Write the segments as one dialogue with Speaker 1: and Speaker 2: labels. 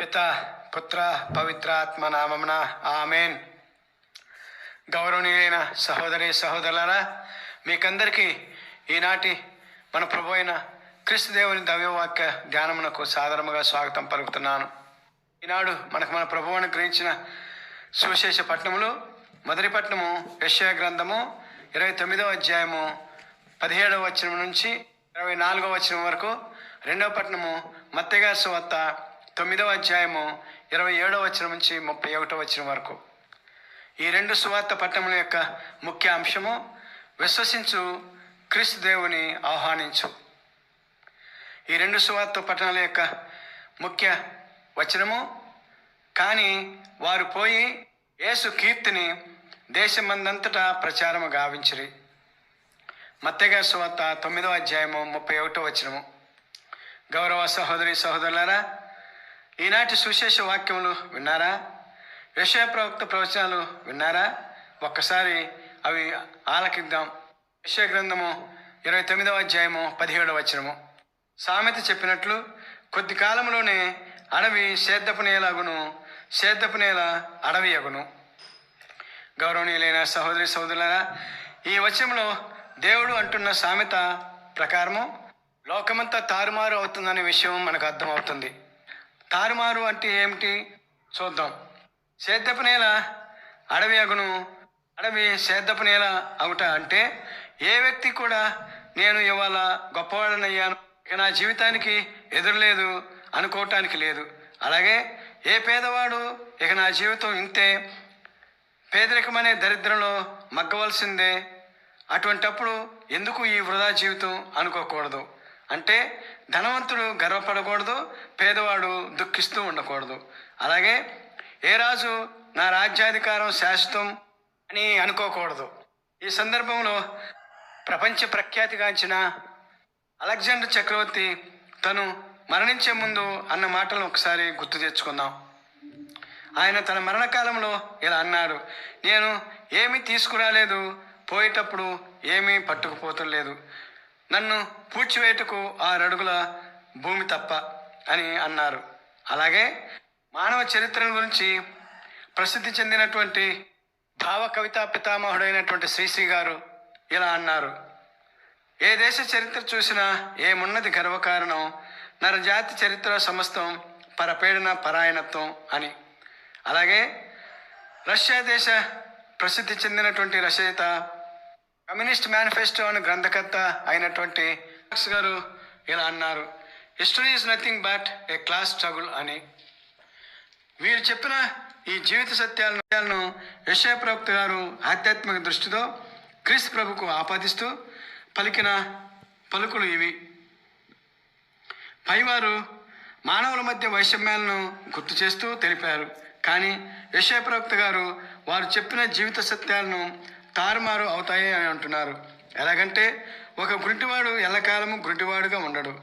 Speaker 1: పిత పుత్ర పవిత్రాత్మ నామమున ఆమెన్. గౌరవనీయులైన సహోదరి సహోదరులారా మీకందరికీ ఈనాటి మన ప్రభు అయిన క్రీస్తుదేవుని దవ్యవాక్య ధ్యానమునకు సాధారణంగా స్వాగతం పలుకుతున్నాను. ఈనాడు మనకు మన ప్రభువు గ్రహించిన సువిశేష పట్టణములు మొదటి పట్టణము యెషయా గ్రంథము ఇరవై తొమ్మిదవ అధ్యాయము పదిహేడవ వచనం నుంచి ఇరవై నాలుగవ వచనం వరకు రెండవ పట్టణము మత్తగారి సువార్త తొమ్మిదవ అధ్యాయము ఇరవై ఏడవ వచనం నుంచి ముప్పై ఒకటవ వచనం వరకు. ఈ రెండు సువార్త పట్టణముల యొక్క ముఖ్య అంశము విశ్వసించు క్రీస్తు దేవుని ఆహ్వానించు. ఈ రెండు సువార్త పట్టణాల యొక్క ముఖ్య వచనము కానీ వారు పోయి యేసు కీర్తిని దేశమందంతటా ప్రచారము గావించిరి. మత్తగా సువార్త తొమ్మిదవ అధ్యాయము ముప్పై ఒకటో వచనము. గౌరవ సహోదరి సహోదరులారా ఈనాటి సుశేష వాక్యములు విన్నారా? విషయ ప్రవక్త ప్రవచనాలు విన్నారా? ఒక్కసారి అవి ఆలకిద్దాం. విషయ గ్రంథము ఇరవై తొమ్మిదవ అధ్యాయము పదిహేడవ వచనము. సామెత చెప్పినట్లు కొద్ది కాలంలోనే అడవి సేద్దపు నేలగును సేద్దపు నేల అడవి అగును గౌరవనీయులైన సహోదరి సహోదరులారా ఈ వచనంలో దేవుడు అంటున్న సామెత ప్రకారము లోకమంతా తారుమారు అవుతుందనే విషయం మనకు అర్థమవుతుంది. తారుమారు అంటే ఏమిటి? చూద్దాం. సేద్దపు నేల అడవి అగును. అడవి సేద్దపు నేల అవుట అంటే ఏ వ్యక్తి కూడా నేను ఇవాళ గొప్పవాడనయ్యాను. ఇక నా జీవితానికి ఎదురులేదు అనుకోవటానికి లేదు. అలాగే ఏ పేదవాడు ఇక నా జీవితం ఇంతే. పేదరికమనే దరిద్రంలో మగ్గవలసిందే. అటువంటప్పుడు ఎందుకు ఈ వృధా జీవితం అనుకోకూడదు? అంటే ధనవంతుడు గర్వపడకూడదు పేదవాడు దుఃఖిస్తూ ఉండకూడదు. అలాగే ఏ రాజు నా రాజ్యాధికారం శాశ్వతం అని అనుకోకూడదు. ఈ సందర్భంలో ప్రపంచ ప్రఖ్యాతిగాంచిన అలెగ్జాండర్ చక్రవర్తి తను మరణించే ముందు అన్న మాటలను ఒకసారి గుర్తు తెచ్చుకుందాం. ఆయన తన మరణకాలంలో ఇలా అన్నాడు నేను ఏమీ తీసుకురాలేదు పోయేటప్పుడు ఏమీ పట్టుకుపోతలేదు. నన్ను పూడ్చివేయటకు ఆరడుగుల భూమి తప్ప అని అన్నారు. అలాగే మానవ చరిత్ర గురించి ప్రసిద్ధి చెందినటువంటి భావ కవితా పితామహుడైనటువంటి శ్రీశ్రీ గారు ఇలా అన్నారు. ఏ దేశ చరిత్ర చూసినా ఏమున్నది గర్వకారణం? నరజాతి చరిత్ర సమస్తం పరపేడన పరాయణత్వం అని. అలాగే రష్యా దేశ ప్రసిద్ధి చెందినటువంటి రచయిత కమ్యూనిస్ట్ మేనిఫెస్టో అని గ్రంథకర్త అయినటువంటి మార్క్స్ గారు ఇలా అన్నారు history is nothing but a class struggle అని. వీరు చెప్పిన ఈ జీవిత సత్యాలను సత్యాలను యశయ ప్రవక్త గారు ఆధ్యాత్మిక దృష్టితో క్రీస్ ప్రభుకు ఆపాదిస్తూ పలికిన పలుకులు ఇవి. పైవారు మానవుల మధ్య వైషమ్యాలను గుర్తు చేస్తూ తెలిపారు. కానీ యశయ ప్రవక్త గారు వారు చెప్పిన జీవిత సత్యాలను తారుమారు అవుతాయి అని అంటున్నారు. ఎలాగంటే ఒక గుంటివాడు ఎల్లకాలము గుంటివాడుగా ఉండడు.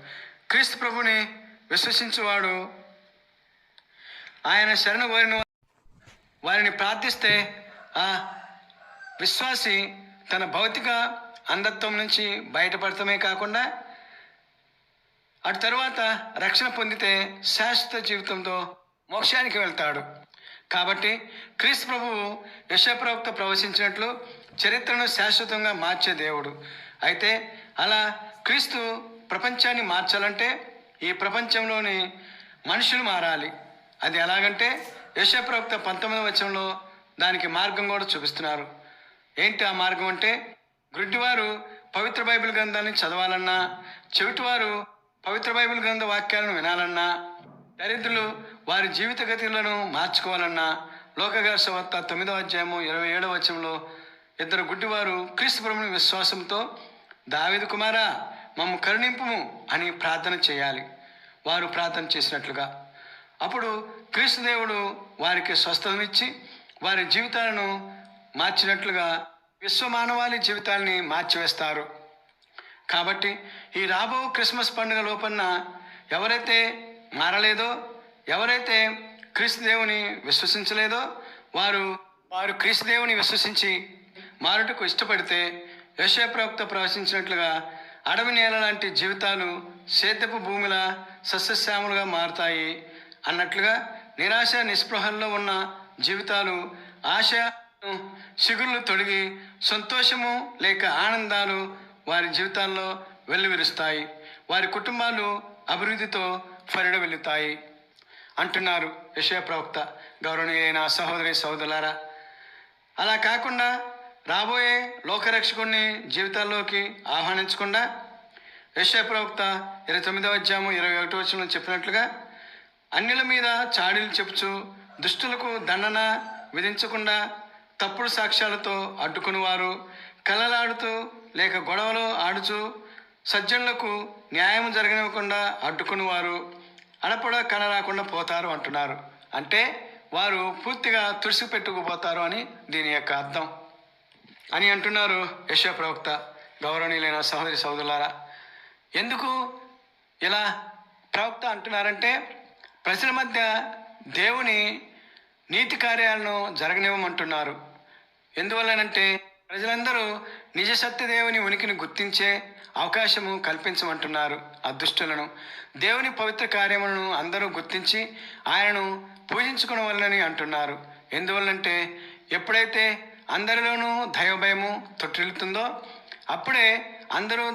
Speaker 1: క్రీస్తు ప్రభుని విశ్వసించువాడు ఆయన శరణ కోరిన వారిని ప్రార్థిస్తే ఆ విశ్వాసి తన భౌతిక అంధత్వం నుంచి బయటపడటమే కాకుండా అటు తరువాత రక్షణ పొందితే శాశ్వత జీవితంతో మోక్షానికి వెళ్తాడు. కాబట్టి క్రీస్తు ప్రభువు యశప్రవక్త ప్రవచించినట్లు చరిత్రను శాశ్వతంగా మార్చే దేవుడు. అయితే అలా క్రీస్తు ప్రపంచాన్ని మార్చాలంటే ఈ ప్రపంచంలోని మనుషులు మారాలి. అది ఎలాగంటే యశప్రవక్త పంతొమ్మిదవ వచనంలో దానికి మార్గం కూడా చూపిస్తున్నారు. ఏంటి ఆ మార్గం అంటే గుడ్డివారు పవిత్ర బైబిల్ గ్రంథాన్ని చదవాలన్నా చెవిటివారు పవిత్ర బైబిల్ గ్రంథ వాక్యాలను వినాలన్నా దరిద్రులు వారి జీవిత గతులను మార్చుకోవాలన్నా లోకగారి సువార్త తొమ్మిదవ అధ్యాయము ఇరవై ఏడవ వచనంలో ఇద్దరు గుడ్డివారు క్రీస్తు ప్రభుని విశ్వాసంతో దావేది కుమారా మమ్మ కరుణింపుము అని ప్రార్థన చేయాలి. వారు ప్రార్థన చేసినట్లుగా. అప్పుడు క్రీస్తు దేవుడు వారికి స్వస్థతనిచ్చి వారి జీవితాలను మార్చినట్లుగా విశ్వమానవాళి జీవితాల్ని మార్చివేస్తారు. కాబట్టి ఈ రాబో క్రిస్మస్ పండుగ లోపల ఎవరైతే మారలేదో ఎవరైతే క్రీస్తు దేవుని విశ్వసించలేదో వారు వారు క్రీస్తు దేవుని విశ్వసించి మారుటకు ఇష్టపడితే యశప్రవక్త ప్రవచించినట్లుగా అడవి నేల లాంటి జీవితాలు సేద్యపు భూమిల సస్యశ్యాములుగా మారుతాయి అన్నట్లుగా నిరాశ నిస్పృహల్లో ఉన్న జీవితాలు ఆశ సిగుళ్ళు తొడిగి సంతోషము లేక ఆనందాలు వారి జీవితాల్లో వెల్లువిరుస్తాయి. వారి కుటుంబాలు అభివృద్ధితో పరిడ వెళ్తాయి అంటున్నారు యశయ ప్రవక్త. గౌరవనీయులైన సహోదరి సహోదరులారా అలా కాకుండా రాబోయే లోకరక్షకుడిని జీవితాల్లోకి ఆహ్వానించకుండా యశ్వ ప్రవక్త ఇరవై తొమ్మిదవ అధ్యాయము ఇరవై ఒకటో వచ్చిన చెప్పినట్లుగా అన్యుల మీద చాడీలు చెప్పుచు దుష్టులకు దండన విధించకుండా తప్పుడు సాక్ష్యాలతో అడ్డుకునివారు కలలాడుతూ లేక గొడవలు ఆడుచు సజ్జనులకు న్యాయం జరగనివ్వకుండా అడ్డుకునివారు అడపడ కన రాకుండా పోతారు అంటున్నారు. అంటే వారు పూర్తిగా తుడిసి పెట్టుకుపోతారు అని దీని యొక్క అర్థం. అని అంటున్నారు యశ ప్రవక్త. గౌరవనీయులైన సహోదరి సహోదరులారా ఎందుకు ఇలా ప్రవక్త అంటున్నారంటే ప్రజల మధ్య దేవుని నీతి కార్యాలను జరగనివ్వమంటున్నారు. ఎందువల్లనంటే ప్రజలందరూ నిజ సత్య దేవుని ఉనికిని గుర్తించే అవకాశము కల్పించమంటున్నారు అదృష్టులను దేవుని పవిత్ర కార్యములను అందరూ గుర్తించి ఆయనను పూజించుకోవాలని అంటున్నారు. ఎందువల్లంటే ఎప్పుడైతే అందరిలోనూ దైవభయము తొట్టిల్లుతుందో అప్పుడే అందరూ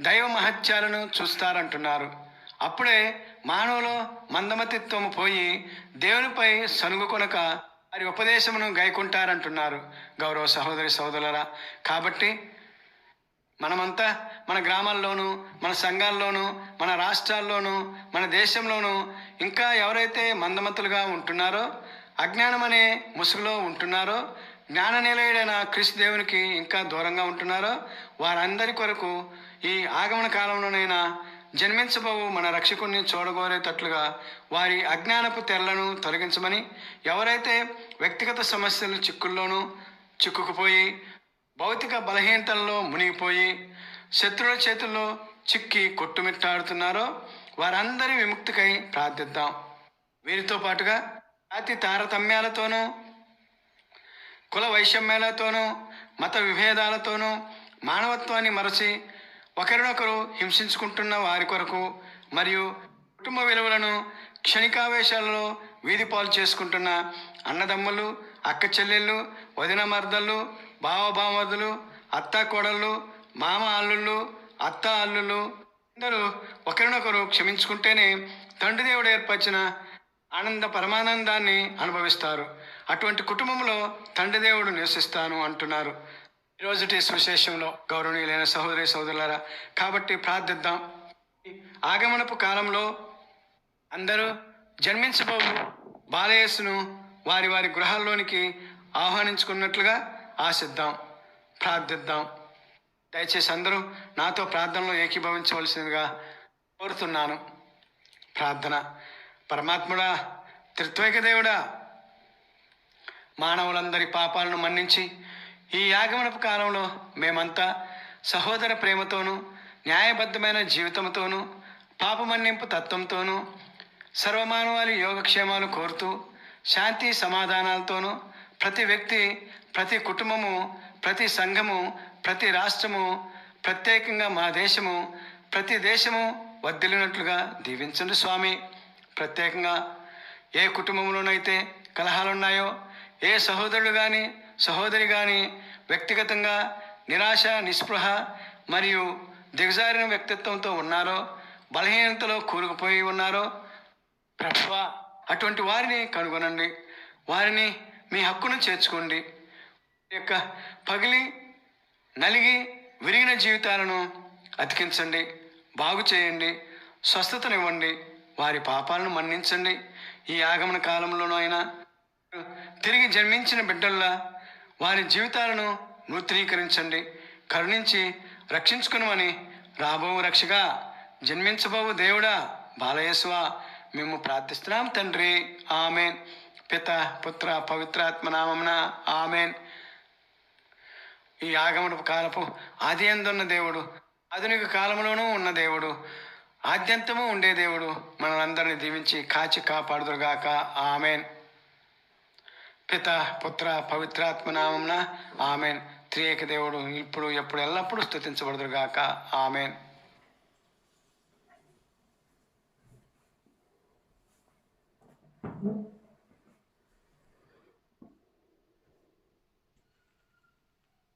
Speaker 1: దైవ మహత్యాలను చూస్తారంటున్నారు. అప్పుడే మానవులు మందమతిత్వము పోయి దేవునిపై సనుగు కొనక వారి ఉపదేశమును గైకుంటారంటున్నారు. గౌరవ సహోదరి సహోదరులరా కాబట్టి మనమంతా మన గ్రామాల్లోనూ మన సంఘాల్లోనూ మన రాష్ట్రాల్లోనూ మన దేశంలోనూ ఇంకా ఎవరైతే మందమతులుగా ఉంటున్నారో అజ్ఞానం అనే ముసుగులో ఉంటున్నారో జ్ఞాన నిలయుడైన క్రీస్తు దేవునికి ఇంకా దూరంగా ఉంటున్నారో? వారందరి కొరకు ఈ ఆగమన కాలంలోనైనా జన్మించబోవు మన రక్షకుణ్ణి చూడగోరేటట్లుగా వారి అజ్ఞానపు తెరలను తొలగించమని ఎవరైతే వ్యక్తిగత సమస్యలు చిక్కుల్లోనూ చిక్కుకుపోయి భౌతిక బలహీనతల్లో మునిగిపోయి శత్రువుల చేతుల్లో చిక్కి కొట్టుమిట్టాడుతున్నారో వారందరి విముక్తికై ప్రార్థిద్దాం. వీరితో పాటుగా అతి తారతమ్యాలతోనూ కుల వైషమ్యాలతోనూ మత విభేదాలతోనూ మానవత్వాన్ని మరచి ఒకరినొకరు హింసించుకుంటున్న వారి కొరకు మరియు కుటుంబ విలువలను క్షణికావేశాలలో వీధి పాలు చేసుకుంటున్న అన్నదమ్ములు అక్క చెల్లెళ్ళు వదిన మర్దళ్ళు బావబామర్దులు అత్త కోడళ్ళు మామ అల్లుళ్ళు అత్త అల్లుళ్ళు అందరూ ఒకరినొకరు క్షమించుకుంటేనే తండ్రి దేవుడు ఏర్పరిచిన ఆనంద పరమానందాన్ని అనుభవిస్తారు. అటువంటి కుటుంబంలో తండ్రి దేవుడు నివసిస్తాను అంటున్నారు. ఈరోజుటి సువిశేషంలో గౌరవనీయులైన సహోదరి సహోదరులారా కాబట్టి ప్రార్థిద్దాం. ఆగమనపు కాలంలో అందరూ జన్మించబోవు బాలయేసును వారి వారి గృహాల్లోనికి ఆహ్వానించుకున్నట్లుగా ఆశిద్దాం. ప్రార్థిద్దాం. దయచేసి అందరూ నాతో ప్రార్థనలో ఏకీభవించవలసిందిగా కోరుతున్నాను. ప్రార్థన. పరమాత్ముడా త్రిత్వైక దేవుడా మానవులందరి పాపాలను మన్నించి ఈ యాగమనపు కాలంలో మేమంతా సహోదర ప్రేమతోనూ న్యాయబద్ధమైన జీవితంతోనూ పాపమన్నింపు తత్వంతోనూ సర్వమానవాళి యోగక్షేమాలు కోరుతూ శాంతి సమాధానాలతోనూ ప్రతి వ్యక్తి ప్రతి కుటుంబము ప్రతి సంఘము ప్రతి రాష్ట్రము ప్రత్యేకంగా మా దేశము ప్రతి దేశము వర్ధిల్లినట్లుగా దీవించండి స్వామి. ప్రత్యేకంగా ఏ కుటుంబంలోనైతే కలహాలున్నాయో ఏ సహోదరుడు కానీ సహోదరి కానీ వ్యక్తిగతంగా నిరాశ నిస్పృహ మరియు దిగజారిన వ్యక్తిత్వంతో ఉన్నారో బలహీనతలో కూరుకుపోయి ఉన్నారో ప్రభు అటువంటి వారిని కనుగొనండి. వారిని మీ హక్కును చేర్చుకోండి. యొక్క పగిలి నలిగి విరిగిన జీవితాలను అతికించండి. బాగు చేయండి. స్వస్థతనివ్వండి. వారి పాపాలను మన్నించండి. ఈ ఆగమన కాలంలోనూ తిరిగి జన్మించిన బిడ్డల్లా వారి జీవితాలను నూతనీకరించండి కరుణించి రక్షించుకునమని రాబోవు రక్షగా జన్మించబోవు దేవుడా బాలయేశ్వ మేము ప్రార్థిస్తున్నాం తండ్రి. ఆమెన్. పిత పుత్ర పవిత్రాత్మ నామమున ఆమెన్. ఈ ఆగమనపు కాలపు ఆది ఎందున్న దేవుడు ఆధునిక కాలంలోనూ ఉన్న దేవుడు ఆద్యంతము ఉండే దేవుడు మనలందరినీ దీవించి కాచి కాపాడుదురుగాక. ఆమెన్. పిత పుత్ర పవిత్రాత్మ నామంన ఆమెన్. త్రియేక దేవుడు ఇప్పుడు ఎప్పుడు ఎల్లప్పుడూ స్థుతించబడుదురుగాక ఆమెన్.